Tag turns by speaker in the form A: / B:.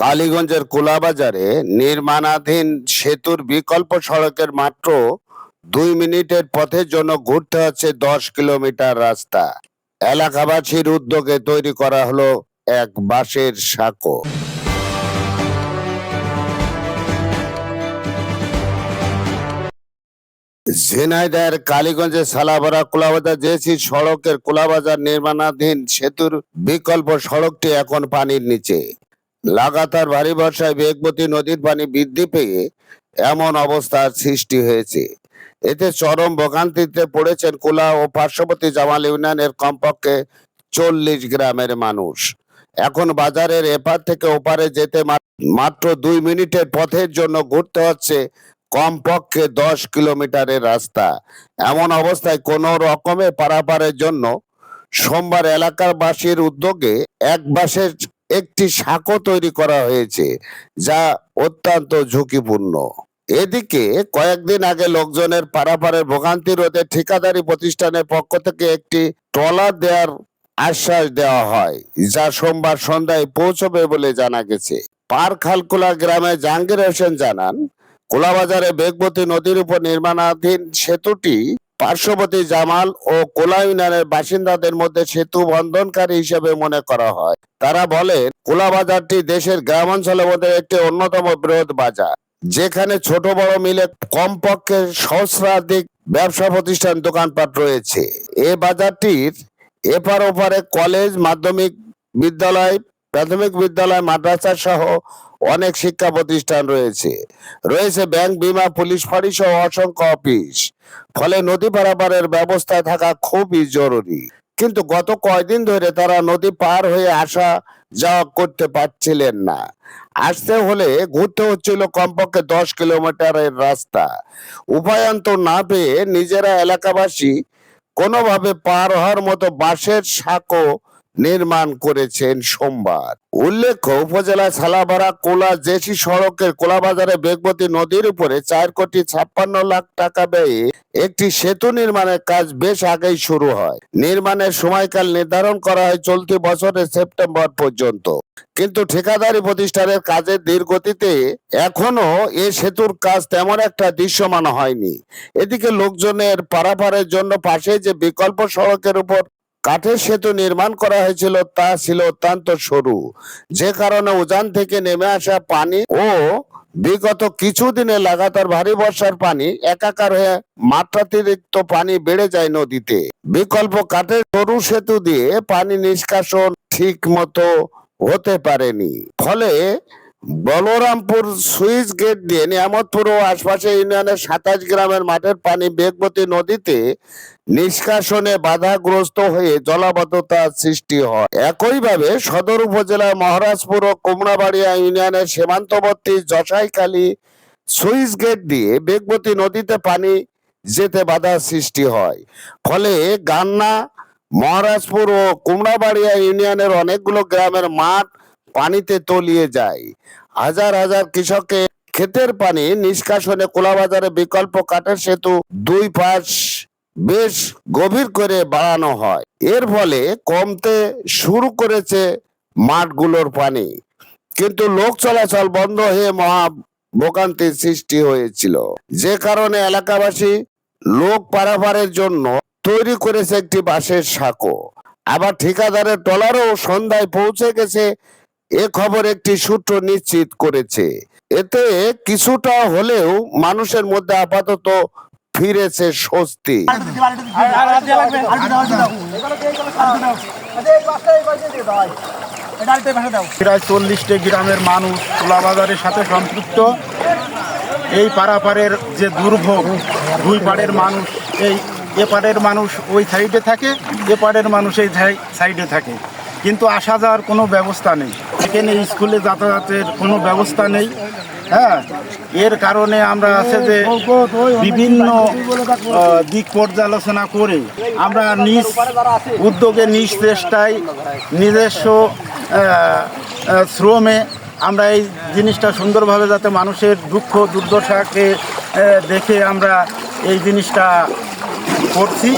A: কালীগঞ্জের কোলাবাজারে নির্মাণাধীন সেতুর বিকল্প সড়কের মাত্র দুই মিনিটের পথের জন্য ঘুরতে হচ্ছে দশ কিলোমিটার রাস্তা। এলাকাবাসীর উদ্যোগে তৈরি করা হলো এক বাঁশের সাঁকো। ঝিনাইদহের কালীগঞ্জের সালাবরা কোলাবাজার জেসি সড়কের কোলাবাজার নির্মাণাধীন সেতুর বিকল্প সড়কটি এখন পানির নিচে। লাগাতার ভারী বর্ষায় বেগবতী নদীর পানি বৃদ্ধি পেয়ে এমন অবস্থার সৃষ্টি হয়েছে। এতে চরম ভোগান্তিতে পড়েছেন কুলা ও পার্শ্ববর্তী জামাল ইউনিয়নের কমপক্ষে চল্লিশ গ্রামের মানুষ। এখন বাজারের এপার থেকে ওপারে যেতে মাত্র দুই মিনিটের পথের জন্য ঘুরতে হচ্ছে কমপক্ষে দশ কিলোমিটারের রাস্তা। এমন অবস্থায় কোনো রকমে পারাপারের জন্য সোমবার এলাকার বাসীর উদ্যোগে এক বাসের একটি সাঁকো তৈরি করা হয়েছে, যা অত্যন্ত ঝুঁকিপূর্ণ। এদিকে, কয়েকদিন আগে লোকজনের পারাপারের ভোগান্তি রোধে ঠিকাদারি প্রতিষ্ঠানের পক্ষ থেকে একটি ট্রলার দেওয়ার আশ্বাস দেওয়া হয়, যা সোমবার সন্ধ্যায় পৌঁছবে বলে জানা গেছে। পার খালকুলা গ্রামে জাহাঙ্গীর হোসেন জানান, কোলাবাজারে বেগবতী নদীর উপর নির্মাণাধীন সেতুটি পার্শ্ববর্তী জামাল ও কোলা ইউনিয়নের বাসিন্দাদের মধ্যে সেতু বন্ধনকারী হিসেবে মনে করা হয়। তারা বলেন, কোলা বাজারটি দেশের গ্রামাঞ্চলের মধ্যে একটি অন্যতম বৃহৎ বাজার, যেখানে ছোট বড় মিলে কমপক্ষে সহস্রাধিক ব্যবসা প্রতিষ্ঠান দোকানপাট রয়েছে। এ বাজারটির এপার ওপারে কলেজ, মাধ্যমিক বিদ্যালয় প্রাথমিক বিদ্যালয়, মাদ্রাসা সহ অনেক শিক্ষা প্রতিষ্ঠান রয়েছে। রয়েছে ব্যাংক, বিমা, পুলিশ ফাঁড়ি সহ অসংখ্য অফিস। ফলে নদী পারাপারের ব্যবস্থা থাকা খুবই জরুরি। কিন্তু গত কয়দিন ধরে তারা নদী পার হয়ে আসা যাওয়া করতে পারছিলেন না। আসতে হলে ঘুরতে হচ্ছিল কমপক্ষে দশ কিলোমিটারের রাস্তা। উপায়ন্তর না পেয়ে নিজেরা এলাকাবাসী কোনোভাবে পার হওয়ার মতো বাঁশের সাঁকো নির্মাণ করেছেন সোমবার। উল্লেখ্য, উপজেলা সালাবাড়া কোলা জেসি সড়কের কোলাবাজারে বেগবতী নদীর উপরে চার কোটি ছাপ্পান্ন লাখ টাকা ব্যয়ে একটি সেতু নির্মাণের কাজ বেশ আগেই শুরু হয়। নির্মাণের সময়কাল নির্ধারণ করা হয় চলতি বছরের সেপ্টেম্বর পর্যন্ত। কিন্তু ঠিকাদারি প্রতিষ্ঠানের কাজের ধীরগতিতে এখনও এ সেতুর কাজ তেমন একটা দৃশ্যমান হয়নি। এদিকে লোকজনের পারাপারের জন্য পাশে যে বিকল্প সড়কের উপর কাঠের সেতু নির্মাণ করা হয়েছিল, তা ছিল অত্যন্ত সরু। যে কারণে উজান থেকে নেমে আসা পানি ও বিগত কিছুদিনে লাগাতার ভারী বর্ষার পানি একাকার হয়ে মাত্রাতিরিক্ত পানি বেড়ে যায় নদীতে। বিকল্প কাঠের সরু সেতু দিয়ে পানি নিষ্কাশন ঠিক মতো হতে পারেনি। ফলে বলরামপুর সুইচ গেট দিয়ে নিয়ামতপুর ও আশপাশে ইউনিয়নের সাতাশ গ্রামের মাঠের পানি বেগবতী নদীতে নিষ্কাশনে বাধাগ্রস্ত হয়ে জলাবদ্ধতা সৃষ্টি হয়। একইভাবে সদর উপজেলার মহারাজপুর ও কুমড়াবাড়িয়া ইউনিয়নের সীমান্তবর্তী জশাইখালী সুইচ গেট দিয়ে বেগবতী নদীতে পানি যেতে বাধা সৃষ্টি হয়। ফলে গান্না, মহারাজপুর ও কুমড়াবাড়িয়া ইউনিয়নের অনেকগুলো গ্রামের মাঠ পানিতে তলিয়ে যায়। হাজার হাজার কৃষকের ক্ষেতের পানি নিষ্কাশনে কোলাবাজারে বিকল্প কাঠের সেতু দুই পাশ বেশ গভীর করে বাড়ানো হয়। এর ফলে কমতে শুরু করেছে মাঠগুলোর পানি। কিন্তু লোক চলাচল বন্ধ হয়ে মহা ভোগান্তির সৃষ্টি হয়েছিল। যে কারণে এলাকাবাসী লোক পারাপারের জন্য তৈরি করেছে একটি বাঁশের সাঁকো। আবার ঠিকাদারের ট্রলারও সন্ধ্যায় পৌঁছে গেছে এ খবর একটি সূত্র নিশ্চিত করেছে। এতে কিছুটা হলেও মানুষের মধ্যে আপাতত ফিরেছে স্বস্তি।
B: প্রায় চল্লিশটি গ্রামের মানুষ তুলাবাজারের সাথে সম্পৃক্ত। এই পারাপারের যে দুর্ভোগ, দুই পাড়ের মানুষ, এই এপারের মানুষ ওই সাইডে থাকে এপারের মানুষ এই সাইডে থাকে। কিন্তু আসা যাওয়ার কোনো ব্যবস্থা নেই। এখানে স্কুলে যাতায়াতের কোনো ব্যবস্থা নেই হ্যাঁ? এর কারণে আমরা আছে যে বিভিন্ন দিক পর্যালোচনা করে আমরা নিজ উদ্যোগে, নিজ চেষ্টায়, নিজস্ব শ্রমে আমরা এই জিনিসটা সুন্দরভাবে যাতে মানুষের দুঃখ, দুর্দশাকে দেখে আমরা এই জিনিসটা করছি।